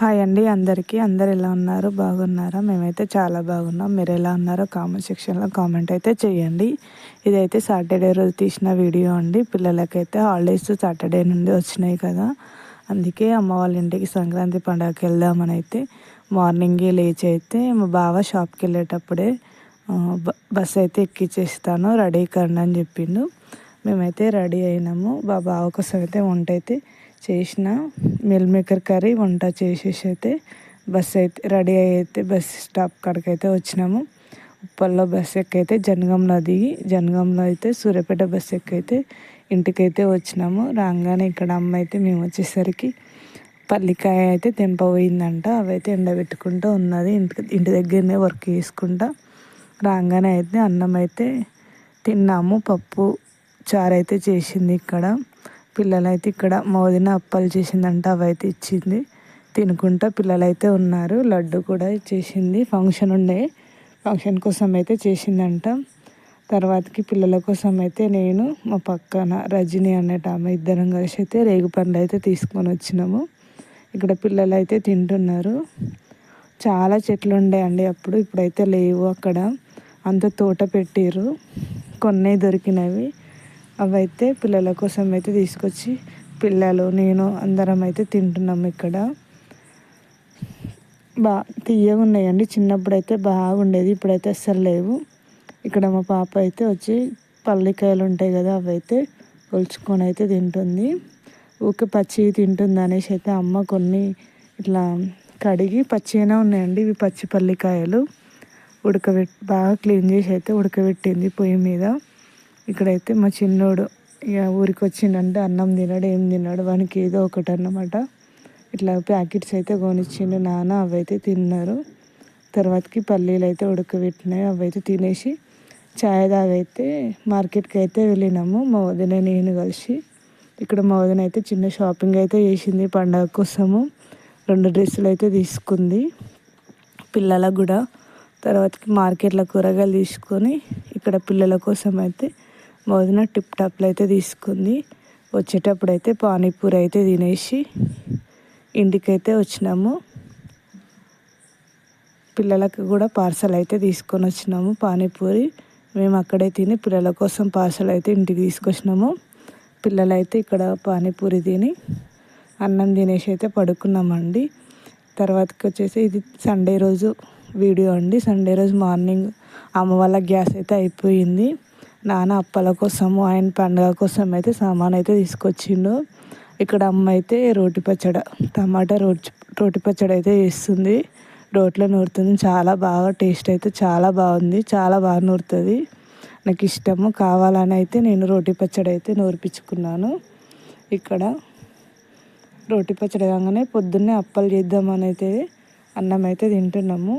Hi అండి అందరికీ. అందరు ఎలా ఉన్నారు? బాగున్నారా? మేమైతే చాలా బాగున్నాం. మీరు ఎలా ఉన్నారో కామెంట్ సెక్షన్లో కామెంట్ అయితే చేయండి. ఇదైతే సాటర్డే రోజు తీసిన వీడియో అండి. పిల్లలకైతే హాలిడేస్ సాటర్డే నుండి వచ్చినాయి కదా. అందుకే అమ్మ వాళ్ళ ఇంటికి సంక్రాంతి పండుగకి వెళ్దామని అయితే మార్నింగే లేచి అయితే మా బావ షాప్కి వెళ్ళేటప్పుడే బస్ అయితే ఎక్కిచ్చేస్తాను. రెడీ కండి అని చెప్పిండు. మేమైతే రెడీ అయినాము. మా బావ కోసం అయితే వంట అయితే చేసిన మిల్ మేకర్ కర్రీ వంట చేసేసి అయితే బస్ అయితే రెడీ అయితే బస్ స్టాప్ కాడికి అయితే వచ్చినాము. ఉప్పల్లో బస్ ఎక్కైతే జనగంలో దిగి జనగంలో అయితే సూర్యాపేట బస్ ఎక్కైతే ఇంటికైతే వచ్చినాము. రాగానే ఇక్కడ అమ్మ అయితే మేము వచ్చేసరికి పల్లికాయ అయితే తెంపబోయిందంట అవైతే ఎండబెట్టుకుంటూ ఉన్నది. ఇంటి ఇంటి దగ్గరనే వర్క్ చేసుకుంటా రాగానే అయితే అన్నం అయితే తిన్నాము. పప్పు చారు అయితే చేసింది ఇక్కడ. పిల్లలైతే ఇక్కడ మోదిన అప్పాలు చేసిందంట అవైతే ఇచ్చింది. తినుకుంటా పిల్లలైతే ఉన్నారు. లడ్డు కూడా చేసింది. ఫంక్షన్ ఉండే. ఫంక్షన్ కోసం అయితే చేసిందంట. తర్వాతకి పిల్లల కోసం అయితే నేను మా పక్కన రజని అనేట ఆమె ఇద్దరం కలిసి అయితే రేగు పండ్లు అయితే తీసుకొని వచ్చినాము. ఇక్కడ పిల్లలు అయితే తింటున్నారు. చాలా చెట్లు ఉండేయండి అప్పుడు. ఇప్పుడైతే లేవు అక్కడ. అంత తోట పెట్టిర్రు. కొన్ని దొరికినవి. అవైతే పిల్లల కోసం అయితే తీసుకొచ్చి పిల్లలు నేను అందరం అయితే తింటున్నాం ఇక్కడ. బా తీయగా ఉన్నాయండి. బాగుండేది ఇప్పుడైతే అస్సలు లేవు. ఇక్కడ మా పాప అయితే వచ్చి పల్లికాయలు ఉంటాయి కదా అవైతే కొలుచుకొని అయితే తింటుంది. ఊకే పచ్చి తింటుంది అనేసి అయితే అమ్మ కొన్ని ఇట్లా కడిగి పచ్చిగానే ఉన్నాయండి ఇవి పచ్చి పల్లికాయలు. ఉడకబెట్టి బాగా క్లీన్ చేసి అయితే ఉడకబెట్టింది పొయ్యి మీద. ఇక్కడైతే మా చిన్నోడు ఇక ఊరికి వచ్చిండంటే అన్నం తినడు ఏం తిన్నాడు వానికి ఏదో ఒకటి అన్నమాట. ఇట్లా ప్యాకెట్స్ అయితే కొనిచ్చిండు నాన్న అవైతే తిన్నారు. తర్వాతకి పల్లీలు అయితే ఉడకబెట్టినాయి అవైతే తినేసి ఛాయ్ తాగైతే మార్కెట్కి అయితే వెళ్ళినాము మా వదిన నేను కలిసి. ఇక్కడ మా వదిన అయితే చిన్న షాపింగ్ అయితే చేసింది పండగ కోసము. రెండు డ్రెస్సులు అయితే తీసుకుంది పిల్లలకు కూడా. తర్వాతకి మార్కెట్లో కూరగాయలు తీసుకొని ఇక్కడ పిల్లల కోసం అయితే వదిన టిప్ టాప్లు అయితే తీసుకుంది. వచ్చేటప్పుడు అయితే పానీపూరి అయితే తినేసి ఇంటికైతే వచ్చినాము. పిల్లలకు కూడా పార్సల్ అయితే తీసుకొని వచ్చినాము పానీపూరి. మేము అక్కడే తిని పిల్లల కోసం పార్సల్ అయితే ఇంటికి తీసుకొచ్చినాము. పిల్లలు అయితే ఇక్కడ పానీపూరి తిని అన్నం తినేసి అయితే పడుకున్నామండి. తర్వాతకి వచ్చేసి ఇది సండే రోజు వీడియో అండి. సండే రోజు మార్నింగ్ అమ్మ వాళ్ళ గ్యాస్ అయితే అయిపోయింది. నాన్న అప్పల కోసము ఆయన పండుగ కోసం అయితే సామాన్ అయితే తీసుకొచ్చిండు. ఇక్కడ అమ్మ అయితే రోటి పచ్చడి టమాటా రోటి రోటి పచ్చడి అయితే చేస్తుంది. రోట్లో నూరుతుంది. చాలా బాగా టేస్ట్ అయితే చాలా బాగుంది. చాలా బాగా నూరుతుంది. నాకు ఇష్టము. కావాలని అయితే నేను రోటి పచ్చడి అయితే నూరిపించుకున్నాను. ఇక్కడ రోటి పచ్చడి కాగానే పొద్దున్నే అప్పలు చేద్దామని అయితే అన్నం అయితే తింటున్నాము.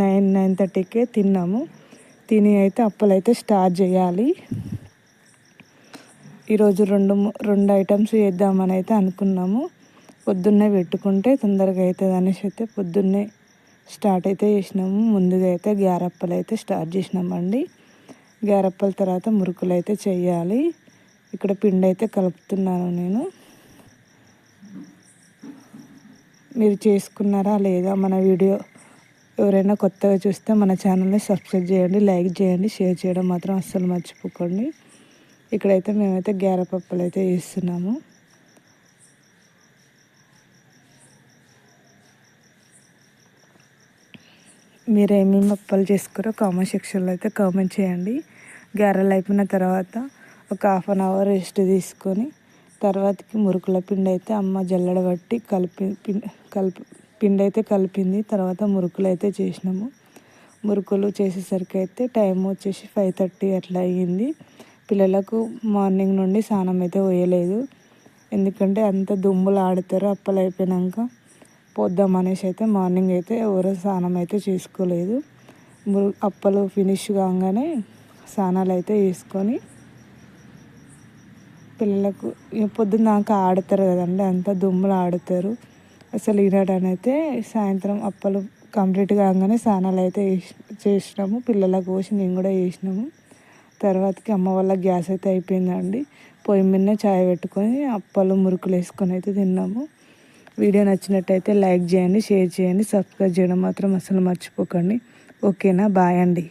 నైన్ నైన్ థర్టీకే తిన్నాము. తిని అయితే అప్పలు అయితే స్టార్ట్ చేయాలి. ఈరోజు రెండు రెండు ఐటమ్స్ చేద్దామని అయితే అనుకున్నాము. పొద్దున్నే పెట్టుకుంటే తొందరగా అవుతుంది అనేసి అయితే పొద్దున్నే స్టార్ట్ అయితే చేసినాము. ముందుగా అయితే గ్యారప్పలు అయితే స్టార్ట్ చేసినామండి. గ్యారప్పల తర్వాత మురుకులు అయితే చేయాలి. ఇక్కడ పిండి అయితే కలుపుతున్నాను నేను. మీరు చేసుకున్నారా లేదా? మన వీడియో ఎవరైనా కొత్తగా చూస్తే మన ఛానల్ని సబ్స్క్రైబ్ చేయండి లైక్ చేయండి షేర్ చేయడం మాత్రం అస్సలు మర్చిపోకండి. ఇక్కడైతే మేమైతే పప్పులు అయితే వేస్తున్నాము మీరు ఏమేమి అప్పలు చేసుకురో కామెంట్ సెక్షన్లో అయితే కామెంట్ చేయండి. గారెలు అయిపోయిన తర్వాత ఒక హాఫ్ అన్ అవర్ రెస్ట్ తీసుకొని తర్వాతకి మురుకుల పిండి అయితే అమ్మ జల్లడ బట్టి కలిపి కలిపి పిండి అయితే కలిపింది తర్వాత మురుకులు అయితే చేసినాము. మురుకులు చేసేసరికి అయితే టైం వచ్చేసి ఫైవ్ థర్టీ అట్లా అయ్యింది. పిల్లలకు మార్నింగ్ నుండి స్నానం అయితే పోయలేదు. ఎందుకంటే అంత దుమ్ములు ఆడతారు అప్పలు అయిపోయినాక పోద్దాం అనేసి అయితే మార్నింగ్ అయితే ఎవరు స్నానం అయితే చేసుకోలేదు. మురు అప్పలు ఫినిష్ కాగానే స్నానాలు అయితే వేసుకొని పిల్లలకు పొద్దున్న దాకా ఆడతారు కదండి అంత దుమ్ములు ఆడతారు. అసలు ఈనాడనైతే సాయంత్రం అప్పలు కంప్లీట్ కాగానే స్నానాలు అయితే చేసినాము. పిల్లలకు పోసి మేము కూడా చేసినాము. తర్వాతకి అమ్మ వాళ్ళ గ్యాస్ అయితే అయిపోయిందండి. పొయ్యి మీదనే చాయ్ పెట్టుకొని అప్పలు మురుకులు వేసుకొని అయితే తిన్నాము. వీడియో నచ్చినట్టయితే లైక్ చేయండి షేర్ చేయండి సబ్స్క్రైబ్ చేయడం మాత్రం అసలు మర్చిపోకండి. ఓకేనా? బాయ్ అండి.